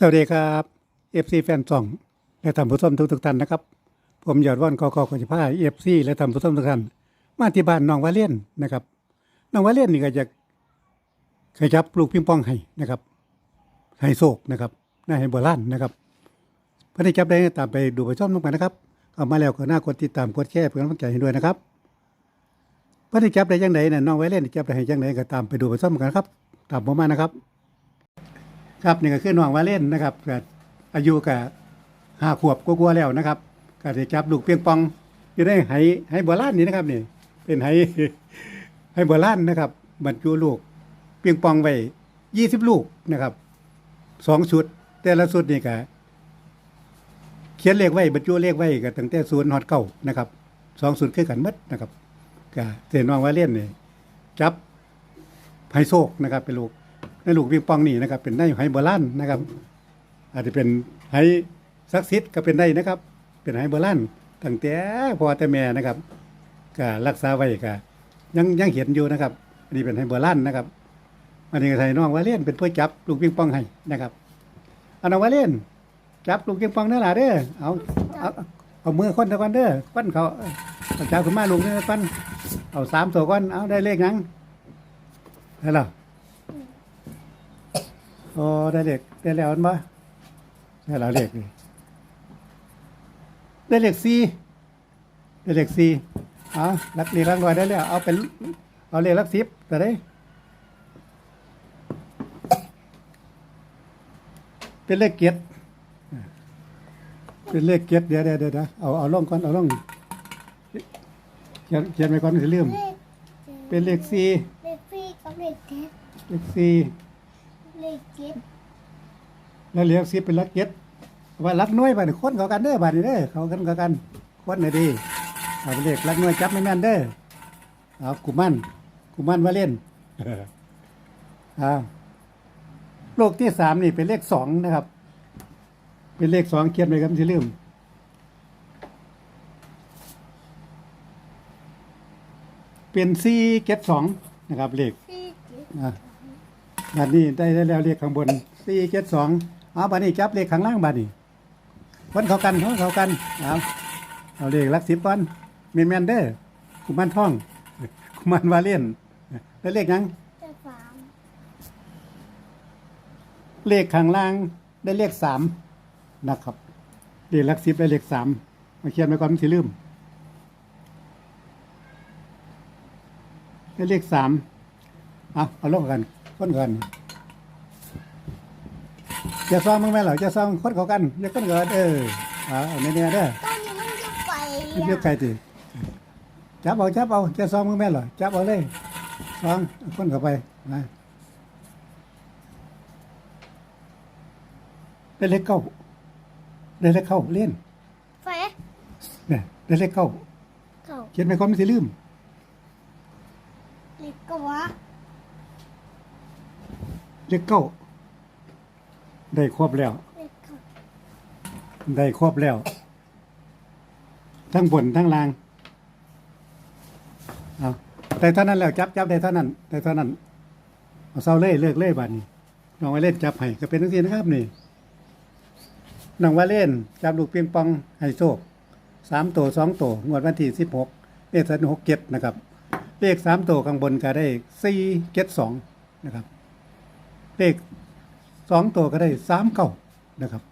สวัสดีครับเอฟซีแฟนซอง และท่านผู้ชมทุกทุกๆท่านนะครับ ผมยอดว่อนกอกอกจิพาเอฟซีและท่านผู้ชมทุกท่านมาที่บ้านน้องวาเลียนนะครับน้องวาเลียนนี่ก็จะขยับปลูกปิงปองให้นะครับให้โศกนะครับน่าให้โบราณนะครับเพื่อที่จับได้ตามไปดูไปชมน้องกันนะครับเข้ามาแล้วก็น่ากดติดตามกดแชร์เพื่อนกำลังใจให้ด้วยนะครับเพื่อที่จับได้ยังไงน่ะน้องวาเลียนจับได้ยังไงก็ตามไปดูไปชมกันครับ ตามผมมานะครับ ครับนี่ก็คือน้องวาเล่นนะครับก็อายุก็ห้าขวบกว่าๆแล้วนะครับก็ได้จับลูกเปียงปองอยู่ในไหไหโบราณนี่นะครับนี่เป็นไหไหโบราณนะครับบรรจุลูกเปียงปองไว้ยี่สิบลูกนะครับสองชุด แต่ละชุดนี่ก็เขียนเลขไว้บรรจุเลขไว้ก็ตั้งแต่ศูนย์ฮอดเก้านะครับสองศูนย์คือกันหมดนะครับก็เห็นน้องว่าเล่นนี่จับไฮโซกนะครับเป็นลูก ในลูกปิงปองนี่นะครับ เป็นในไหโบราณนะครับ อาจจะเป็นไหศักดิ์สิทธิ์ก็เป็นได้นะครับ เป็นไหโบราณตั้งแต่พ่อแต่แม่นะครับก็รักษาไว้ก็ยังยังเห็นอยู่นะครับอันนี้เป็นไหโบราณนะครับอันนี้ก็ไทยน้องว่าเล่นเป็นผู้จับลูกปิงปองให้นะครับเอาน้องว่าเล่นจับลูกปิงปองนั่นล่ะเด้อเอาเอาเอามือคนตะกันเด้อก้นเขาเอาจับขึ้นมาลูกนี่ก้นเอาสามตัวก้อนเอาได้เลขยังได้หรอ โอ้ได้เลขได้แล้วอันบ่ได้แล้วเลขนี่ได้เลขสี่ได้เลขสี่เอาลักเลขลักลอยได้แล้วเอาเป็นเอาเลขลักสิบแต่ได้เป็นเลขเกียรติเป็นเลขเกียรติเดี๋ยวเดี๋ยวเดี๋ยวเดี๋ยวเอาเอาลงก่อนเอาลงเขียนเขียนไปก่อนมันจะลืมเลขเป็นเลขสี่เลขสี่กับเลขเจ็ดเลขสี่เลขเจ็ด แล้วเลี้ยงสิบเป็นลักเก็ตว่าลักน้อยบาดนี้คนเขากันเด้อบาดนี้เด้อเขากันเขากันคนไหนดีเอาไปเลขลักน้อยจับไม่แม่นเด้อเอากุมันกุมันมาเล่นเอาโลกที่สามนี่เป็นเลขสองนะครับ เป็นเลขสองเขียนไปครับที่ลืมเป็นสี่เก็ดสองนะครับเลขสี่เจ็ดอะบัดนี้ได้ได้แล้วเลขข้างบนสี่เจ็ดสอง เอาบัดนี้จับเลขข้างล่างบัดนี้วันเขากันเขาเขากันเอาเอาเลขหลักสิบก่อนเมนแมนเด้อกุมารทองกุมารวาเลียนแล้วเลขหยังเลขสามเลขข้างล่างได้เลขสามนะครับเลขหลักสิบได้เลขสามมาเขียนไปก่อนมันสิลืมได้เลขสามเอาเอาลงกันคนกัน จะซ่อมมึงไหมเหรอจะซ่อมคนเขากันเดี๋ยวคนเกิดเออเอาเอาเนี่ยเนี่ยเด้อตอนนี้มันจะไปมันเยอะไกลติจับเอาจับเอาจะซ่อมมึงไหมเหรอจับเอาเลยซ่อมเอาคนเข้าไปนะได้เลขเก้าได้เลขเข้าเล่นไฟเนี่ยได้เลขเก้าเก่าเขียนไปก่อนไม่สิลืมเลขกวะเลขเก้า ได้ครบแล้วเลขเก่าได้ครบแล้ว ทั้งบนทั้งล่าง เอาแต่เท่านั้นแล้วจับจับได้เท่านั้นได้เท่านั้น เอาเศร้าเล่เลิกเล่บัดนี้น้องว่าเล่นจับให้ก็เป็นทั้งทีนะครับนี่น้องว่าเล่นจับลูกเปียงปองให้โชคสามตัวสองตัวงวดวันที่สิบหกเลขสันหกเจ็ดนะครับ เลขสามตัวข้างบนก็ได้สี่เจ็ดสองนะครับ เลข สองตัวก็ได้สามเก้านะครับ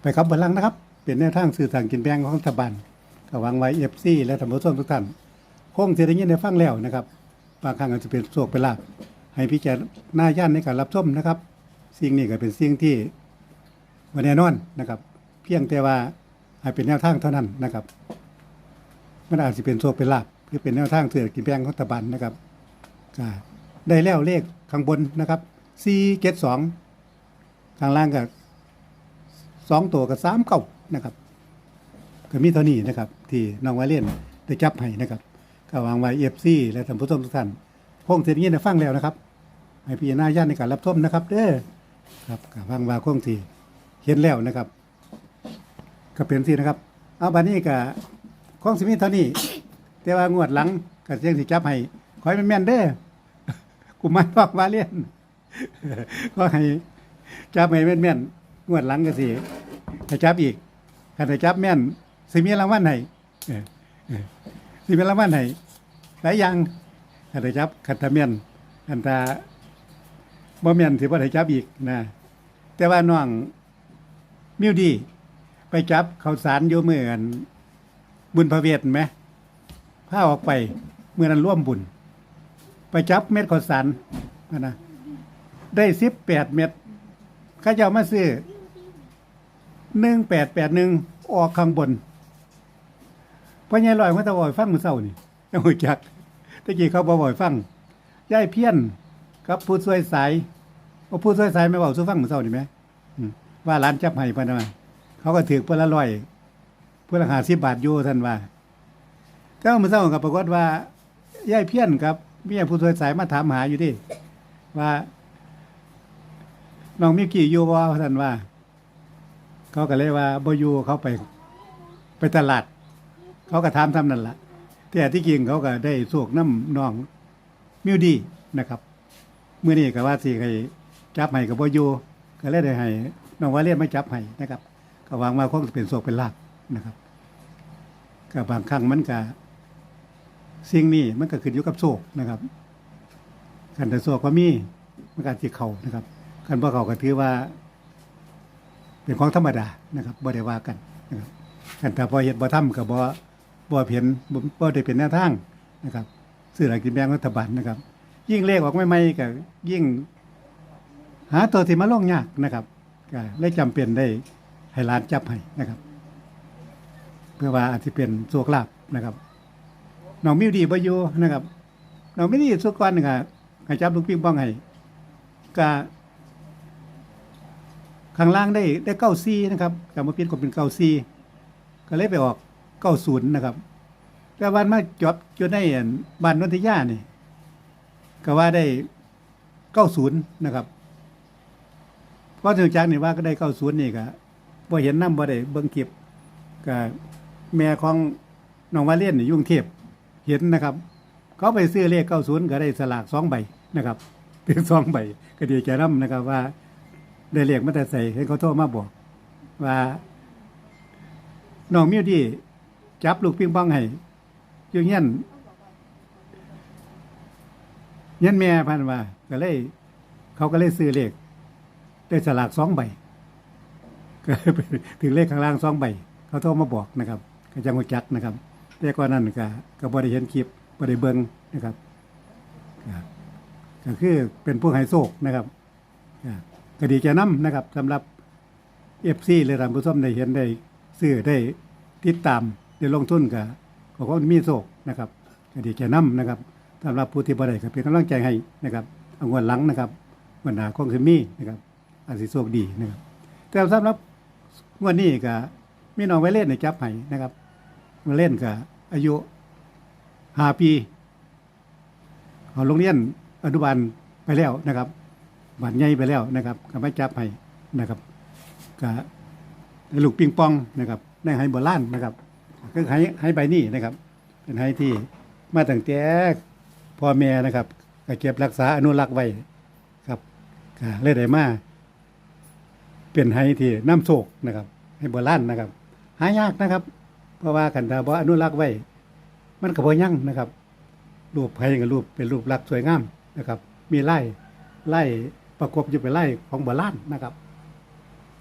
ไปครับบันลังนะครับ เป็นแนวทางสื่อสารกินแบงของรัฐบาลก็วังไว้เอฟซีและธรรมชมทุกท่านคงจะได้ยินได้ฟังแล้วนะครับบางครั้งอาจจะเป็นโศกเป็นลาบให้พิจารณาย่านในการรับชมนะครับ สิ่งนี้ก็เป็นสิ่งที่วันแน่นอนนะครับ เพียงแต่ว่าให้เป็นแนวทางเท่านั้นนะครับมันอาจจะเป็นโศกเป็นลาบหรือเป็นแนวทางสื่อกินแบงของรัฐบาลนะครับได้แล้วเลขข้างบนนะครับ 4 7 2ข้างล่างก็สองตัวกับสามเก้านะครับก็มีเท่านี้นะครับ ที่น้องวาเลียนได้จับให้นะครับก็วางไว้เอฟซีและท่านผู้ชมทุกท่านพงเทนี้ได้ฟังแล้วนะครับให้พี่นาญาติในการรับชมนะครับ เด้อครับก็วางว่าคงที่เห็นแล้วนะครับ ก็เป็นที่นะครับ เอาบัดนี้ก็คงสิมีเท่านี้ แต่ว่างวดหลังก็ยังสิจับให้ขอให้มันแม่นเด้อกูมันบอกวาเลียน ก็ให้จับให้แม่นๆงวดหลังก็สิให้จับอีกคันให้จับแม่นสิมีรางวัลให้เออเออสิมีรางวัลให้หลายอย่างคันให้จับคันถ้าแม่นคันถ้าบ่แม่นสิบ่ได้จับอีกนะแต่ว่าน้องมิวดี ไปจับข้าสารอยู่เมื่ออันบุญพระเวทไหมพาออกไปเมื่อนั้นร่วมบุญ ไปจับเม็ดข้าวสารนะนะ ได้สิบแปดเม็ดข้าเจ้ามาซื้อหนึ่งแปดแปดหนึ่งออกข้างบนพ่อใหญ่ลอยมาตะวอยฟังมือเศร้านี่ยังหัวจักตะกี้เขาบอบ่อยฟังย่ายเพี้ยนกับผู้ช่วยสายว่าผู้ช่วยสายไม่บอกสู้ฟังมือเศร้านี่ไหมว่าร้านจับให้พะนะมาเขาก็ถือเพื่อละร้อยเพื่อละหาสิบบาทอยู่ท่านว่าก็มือเศร้ากับปรากฏว่าย่ายเพี้ยนครับเมียผู้ช่วยสายมาถามหาอยู่ดิว่า น้องมิวกี้อยู่บ่ท่านว่า เขาก็เลยว่าบ่อยู่เขาไป ไปตลาด เขาก็ถามทำนั่นละแต่ที่จริงเขาก็ได้สวกน้ำน้องมิวดีนะครับเมื้อนี้ก็ว่าสิให้จับให้ก็บ่อยู่ก็เลยได้ให้น้องว่าเลียนมาจับให้นะครับก็หวังว่าคงจะเป็นโศกเป็นลาภนะครับก็บางครั้งมันก็สิ่งนี้มันก็ขึ้นอยู่กับโศกนะครับคันแต่โศกก็มีมันก็สิเขานะครับ คันบ่เขาก็ถือว่า เป็นของธรรมดานะครับบ่ได้ว่ากันนะครับกันถ้าพอเฮ็ดบ่ทำก็บ่บ่เห็นบ่บ่ได้เป็นแนวทางนะครับซื้อหลักกินแบงรัฐบาลนะครับ ยิ่งเลขออกใหม่ๆก็ยิ่ง หาตัวที่มาลงยากนะครับก็เลยจำเป็นได้ให้ร้านจับให้นะครับ เพื่อว่าอาจจะเป็นโชคลาภนะครับน้องมิวดีบ่อยู่นะครับน้องมิวดีสุกวันนึงก็ให้จับลูกปิงปองให้ก็ ข้างล่างได้ได้เก้าซีนะครับกรรมพิษก็เป็นเก้าซีก็เลยไปออกเก้าศูนย์นะครับ แต่วันมาจบจนได้อันบ้านนนทิยานี่ก็ว่าได้เก้าศูนย์นะครับเพราะถึงจากนี่ว่าก็ได้เก้าศูนย์นี่ก็บ่เห็นน้ำบ่ได้เบิ่งคลิปก็แม่ของน้องวาเลียนยุ่งเทพเห็นนะครับ เขาไปซื้อเลขเก้าศูนย์ก็ได้สลากสองใบนะครับถึงสองใบก็ดีใจน้ำนะครับว่า ได้เรียกมาแต่ใส่ให้เขาโทรมาบอก ว่าน้องมิวดี้จับลูกปิงปองให้อยู่เงี้ยนเงี้ยนแม่พันว่าก็เลย เขาก็เลยซื้อเลขได้สลากสองใบก็ถึงเลขข้างล่างสองใบ เขาโทรมาบอกนะครับก็จังหวจักนะครับ แต่ก่อนนั้นก็ก็บ่ได้เห็นคลิปบ่ได้เบิงนะครับก็คือเป็นผู้ให้โชคนะครับ ก็ดีใจน้ำนะครับสำหรับเอฟซีเลยท่านผู้ชมได้เห็นได้ซื้อได้ติดตามได้ลงทุนกับขอความมีโศกนะครับก็ดีใจน้ำนะครับสำหรับผู้ที่บ่ได้ก็เป็นกำลังใจให้นะครับเอางวดหลังนะครับวันหนาคงคือมีนะครับอาจสิโชคดีนะครับแต่สำหรับงวดนี้ก็มีน้องไว้เล่นในจับให้นะครับมาเล่นกับอายุห้าปีเขาโรงเรียนอนุบาลไปแล้วนะครับ บาดใหญ่ไปแล้วนะครับก็ไม่จับให้นะครับก็ลูกปิงปองนะครับได้ให้โบราณนะครับก็ให้ให้ใบนี้นะครับ เป็นให้ที่มาตั้งแต่พ่อแม่นะครับก็เก็บรักษาอนุรักษ์ไว้ครับก็เลยได้มาเป็นให้ที่น้ำโศกนะครับให้โบราณนะครับ หายากนะครับ เพราะว่ากันถ้าบ่อนุรักษ์ไว้ มันก็บ่ยั่งนะครับรูปไผ่กับรูปเป็นรูปลักษณ์สวยงามนะครับ มีไล่ไล่ ประกบอยู่เป็นไล่ของโบราณนะครับ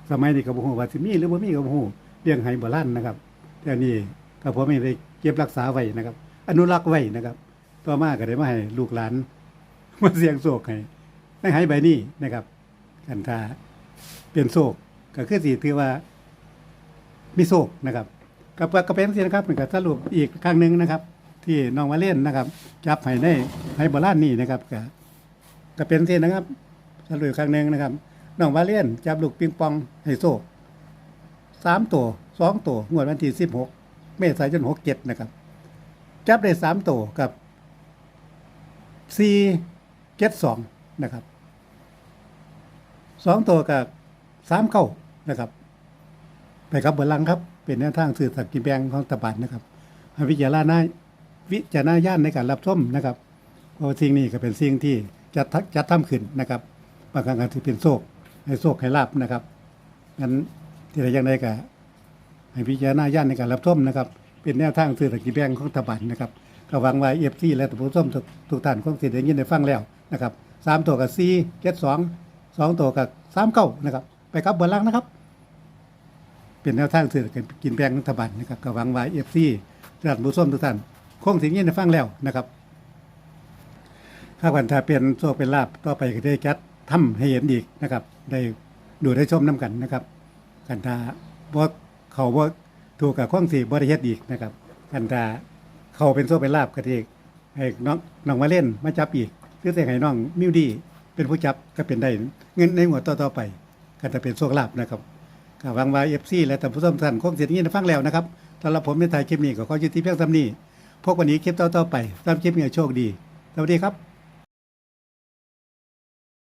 สมัยนี้ก็บ่ฮู้ว่าสิมีหรือบ่มีก็บ่ฮู้เลี้ยงให้โบราณนะครับแต่นี่ก็ผมไม่ได้เก็บรักษาไว้นะครับ อนุรักษ์ไว้นะครับ ต่อมาก็ได้มาให้ลูกหลานมาเสียงโศกให้ได้ให้ใบนี้นะครับกันถ้าเป็นโศกก็คือสิถือว่ามีโศกนะครับกับกระเป็นสินะครับเป็นการสรุปอีกครั้งหนึ่งนะครับ ที่น้องมาเล่นนะครับ จับให้ได้ให้โบราณนี่นะครับก็ก็เป็นที่นะครับ สรุปครั้งหนึ่งนะครับน้องวาเลียนจับลูกปิงปองให้โซ่สามตัวสองตัวงวดวันที่สิบหกเมษายนหกเจ็ดนะครับ จับได้สามตัวกับสี่เจ็ดสองนะครับสองตัวกับสามเข้านะครับ ไปครับเบอร์ลังครับ เป็นแนวทางสื่อสักกินแบงของตะบันนะครับวิจารณาวิจารณญาณในการรับชมนะครับเพราะสิ่งนี้ก็เป็นสิ่งที่จะทักจะทำขึ้นนะครับ บางครั้งอาจจะเป็นโศกให้โชคให้ลาบนะครับงั้นที่ใดอย่างใดก็ให้พิจารณาญาณในการรับชมนะครับ เป็นแนวทางซื้อสลากกินแบงของรัฐบาลนะครับก็หวังว่าเอฟซีและท่านผู้ชมทุกทุกท่านคงสิได้ยินได้ฟังแล้วนะครับสามตัวกับสี่เจ็ดสองสองตัวกับสามเก้านะครับ ไปครับเบอร์ล่างนะครับ เป็นแนวทางซื้อสลากกินแบงรัฐบาลนะครับก็หวังว่าเอฟซีท่านผู้ชมทุกท่านคงสิได้ยินได้ฟังแล้วนะครับถ้าวันถ้าเป็นโชคเป็นลาบต่อไปก็ได้จัด ทำให้เห็นอีกนะครับ ได้ดูได้ชมน้กันนะครับ กันถ้าบ่าเขาบ่าถูกกับข้องสีบริเฮ็ดอีกนะครับ กันถ้าเขาเป็นโชคเป็นลาบก็ที่ให้น้องน้องมาเล่นมาจับอีกหรือแต่ให้น้องมิวดี้เป็นผู้จับก็เป็นได้เงินในหัวดต่อๆไปก็จะเป็นโชคลาภนะครับก็หวังว่า FC และท่ผู้ชมทุกท่านคงสิได้ยนได้ฟังแล้วนะครับสำหรับผมในถ่ายคลิปนี้ก็ขอยุติเพียงเท่านี้พบกันนี้คลิปต่อๆไปตามคลิปนี้โชคดีสวัสดีครับ